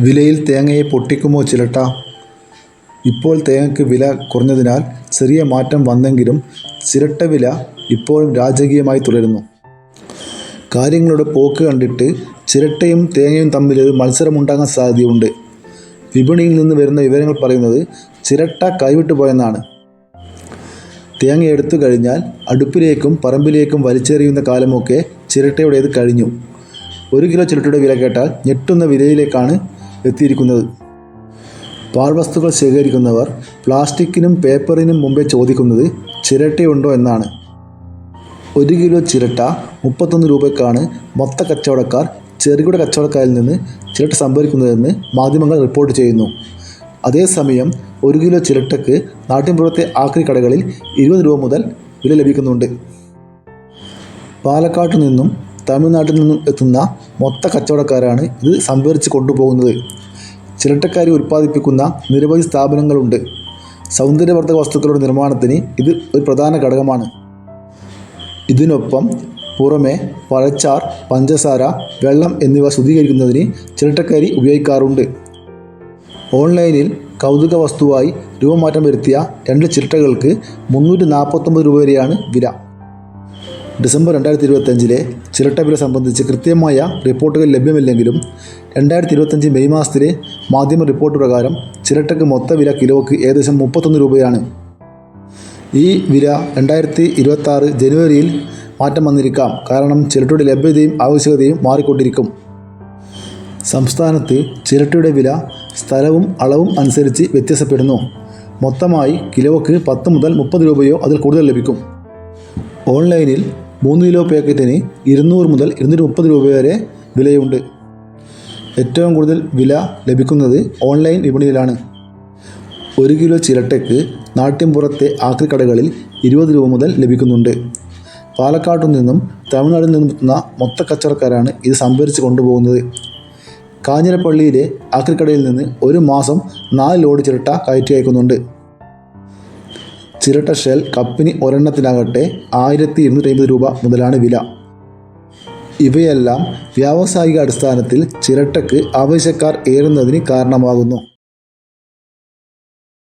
വിലയിൽ തേങ്ങയെ പൊട്ടിക്കുമോ ചിലട്ട? ഇപ്പോൾ തേങ്ങയ്ക്ക് വില കുറഞ്ഞതിനാൽ ചെറിയ മാറ്റം വന്നെങ്കിലും ചിരട്ട വില ഇപ്പോഴും രാജകീയമായി തുടരുന്നു. കാര്യങ്ങളുടെ പോക്ക് കണ്ടിട്ട് ചിരട്ടയും തേങ്ങയും തമ്മിൽ ഒരു മത്സരമുണ്ടാകാൻ സാധ്യതയുണ്ട്. വിപണിയിൽ നിന്ന് വരുന്ന വിവരങ്ങൾ പറയുന്നത് ചിരട്ട കൈവിട്ടു പോയെന്നാണ്. തേങ്ങ എടുത്തു കഴിഞ്ഞാൽ അടുപ്പിലേക്കും പറമ്പിലേക്കും വലിച്ചെറിയുന്ന കാലമൊക്കെ ചിരട്ടയുടേത് കഴിഞ്ഞു. ഒരു കിലോ ചിരട്ടയുടെ വില കേട്ടാൽ ഞെട്ടുന്ന വിലയിലേക്കാണ് എത്തിയിരിക്കുന്നത്. പാഴ്വസ്തുക്കൾ ശേഖരിക്കുന്നവർ പ്ലാസ്റ്റിക്കിനും പേപ്പറിനും മുമ്പേ ചോദിക്കുന്നത് ചിരട്ടയുണ്ടോ എന്നാണ്. ഒരു കിലോ ചിരട്ട മുപ്പത്തൊന്ന് രൂപയ്ക്കാണ് മൊത്ത കച്ചവടക്കാർ ചെറുകിട കച്ചവടക്കാരിൽ നിന്ന് ചിരട്ട സംഭരിക്കുന്നതെന്ന് മാധ്യമങ്ങൾ റിപ്പോർട്ട് ചെയ്യുന്നു. അതേസമയം ഒരു കിലോ ചിരട്ടയ്ക്ക് നാട്ടിൻപുറത്തെ ആക്രി കടകളിൽ ഇരുപത് രൂപ മുതൽ വില ലഭിക്കുന്നുണ്ട്. പാലക്കാട്ടു നിന്നും തമിഴ്നാട്ടിൽ നിന്നും എത്തുന്ന മൊത്ത കച്ചവടക്കാരാണ് ഇത് സംഭരിച്ച് കൊണ്ടുപോകുന്നത്. ചിരട്ടക്കാരി ഉൽപ്പാദിപ്പിക്കുന്ന നിരവധി സ്ഥാപനങ്ങളുണ്ട്. സൗന്ദര്യവർദ്ധക വസ്തുക്കളുടെ നിർമ്മാണത്തിന് ഇത് ഒരു പ്രധാന ഘടകമാണ്. ഇതിനൊപ്പം പുറമെ പഴച്ചാർ പഞ്ചസാര വെള്ളം എന്നിവ ശുദ്ധീകരിക്കുന്നതിന് ചിരട്ടക്കാരി ഉപയോഗിക്കാറുണ്ട്. ഓൺലൈനിൽ കൗതുക വസ്തുവായി രൂപമാറ്റം വരുത്തിയ രണ്ട് ചിരട്ടകൾക്ക് മുന്നൂറ്റി നാൽപ്പത്തൊമ്പത് രൂപ വരെയാണ് വില. ഡിസംബർ രണ്ടായിരത്തി ഇരുപത്തഞ്ചിലെ ചിരട്ട വില സംബന്ധിച്ച് കൃത്യമായ റിപ്പോർട്ടുകൾ ലഭ്യമല്ലെങ്കിലും രണ്ടായിരത്തി ഇരുപത്തഞ്ച് മെയ് മാസത്തിലെ മാധ്യമ റിപ്പോർട്ട് പ്രകാരം ചിരട്ടയ്ക്ക് മൊത്ത വില കിലോയ്ക്ക് ഏകദേശം മുപ്പത്തൊന്ന് രൂപയാണ്. ഈ വില രണ്ടായിരത്തി ഇരുപത്താറ് ജനുവരിയിൽ മാറ്റം വന്നിരിക്കാം. കാരണം ചിരട്ടയുടെ ലഭ്യതയും ആവശ്യകതയും മാറിക്കൊണ്ടിരിക്കും. സംസ്ഥാനത്ത് ചിരട്ടയുടെ വില സ്ഥലവും അളവും അനുസരിച്ച് വ്യത്യാസപ്പെടുന്നു. മൊത്തമായി കിലോയ്ക്ക് പത്ത് മുതൽ മുപ്പത് രൂപയോ അതിൽ കൂടുതൽ ലഭിക്കും. ഓൺലൈനിൽ മൂന്ന് കിലോ പാക്കറ്റിന് ഇരുന്നൂറ് മുതൽ ഇരുന്നൂറ്റി മുപ്പത് രൂപ വരെ വിലയുണ്ട്. ഏറ്റവും കൂടുതൽ വില ലഭിക്കുന്നത് ഓൺലൈൻ വിപണിയിലാണ്. ഒരു കിലോ ചിരട്ടയ്ക്ക് നാട്ടിൻപുറത്തെ ആക്രിക്കടകളിൽ ഇരുപത് രൂപ മുതൽ ലഭിക്കുന്നുണ്ട്. പാലക്കാട്ടു നിന്നും തമിഴ്നാട്ടിൽ നിന്നും എത്തുന്ന മൊത്ത കച്ചവടക്കാരാണ് ഇത് സംഭരിച്ച് കൊണ്ടുപോകുന്നത്. കാഞ്ഞിരപ്പള്ളിയിലെ ആക്രിക്കടയിൽ നിന്ന് ഒരു മാസം നാല് ലോഡ് ചിരട്ട കയറ്റി അയക്കുന്നുണ്ട്. ചിരട്ട ഷെൽ കപ്പിന് ഒരെണ്ണത്തിനാകട്ടെ ആയിരത്തി ഇരുന്നൂറ്റി അമ്പത് രൂപ മുതലാണ് വില. ഇവയെല്ലാം വ്യാവസായിക അടിസ്ഥാനത്തിൽ ചിരട്ടയ്ക്ക് ആവശ്യക്കാർ ഏറുന്നതിന് കാരണമാകുന്നു.